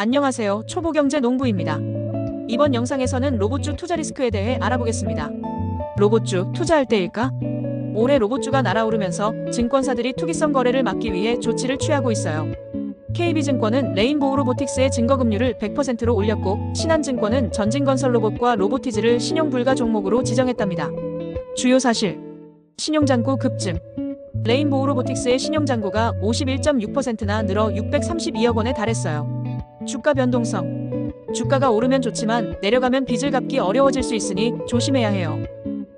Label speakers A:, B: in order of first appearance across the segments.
A: 안녕하세요. 초보경제 농부입니다. 이번 영상에서는 로봇주 투자 리스크에 대해 알아보겠습니다. 로봇주 투자할 때일까? 올해 로봇주가 날아오르면서 증권사들이 투기성 거래를 막기 위해 조치를 취하고 있어요. KB증권은 레인보우 로보틱스의 증거금률을 100%로 올렸고 신한증권은 전진건설 로봇과 로보티즈를 신용불가 종목으로 지정했답니다. 주요 사실 신용잔고 급증 레인보우 로보틱스의 신용잔고가 51.6%나 늘어 632억 원에 달했어요. 주가 변동성. 주가가 오르면 좋지만 내려가면 빚을 갚기 어려워질 수 있으니 조심해야 해요.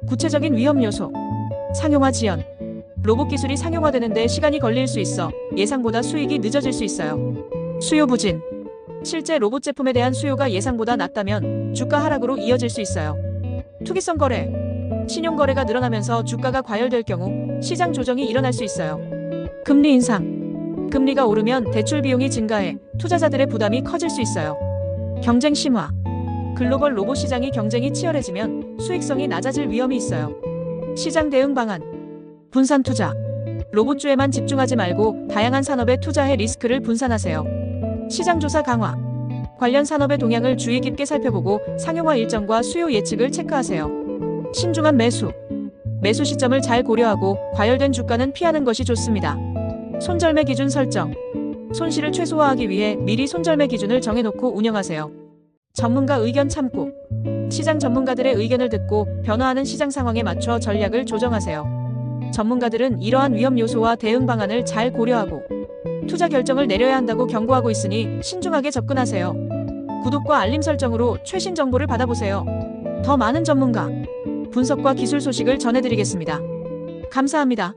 A: 구체적인 위험 요소. 상용화 지연. 로봇 기술이 상용화되는데 시간이 걸릴 수 있어 예상보다 수익이 늦어질 수 있어요. 수요 부진. 실제 로봇 제품에 대한 수요가 예상보다 낮다면 주가 하락으로 이어질 수 있어요. 투기성 거래. 신용 거래가 늘어나면서 주가가 과열될 경우 시장 조정이 일어날 수 있어요. 금리 인상. 금리가 오르면 대출 비용이 증가해 투자자들의 부담이 커질 수 있어요. 경쟁 심화. 글로벌 로봇 시장이 경쟁이 치열해지면 수익성이 낮아질 위험이 있어요. 시장 대응 방안. 분산 투자. 로봇주에만 집중하지 말고 다양한 산업에 투자해 리스크를 분산하세요. 시장 조사 강화. 관련 산업의 동향을 주의 깊게 살펴보고 상용화 일정과 수요 예측을 체크하세요. 신중한 매수. 매수 시점을 잘 고려하고 과열된 주가는 피하는 것이 좋습니다. 손절매 기준 설정. 손실을 최소화하기 위해 미리 손절매 기준을 정해놓고 운영하세요. 전문가 의견 참고. 시장 전문가들의 의견을 듣고 변화하는 시장 상황에 맞춰 전략을 조정하세요. 전문가들은 이러한 위험 요소와 대응 방안을 잘 고려하고 투자 결정을 내려야 한다고 경고하고 있으니 신중하게 접근하세요. 구독과 알림 설정으로 최신 정보를 받아보세요. 더 많은 전문가, 분석과 기술 소식을 전해드리겠습니다. 감사합니다.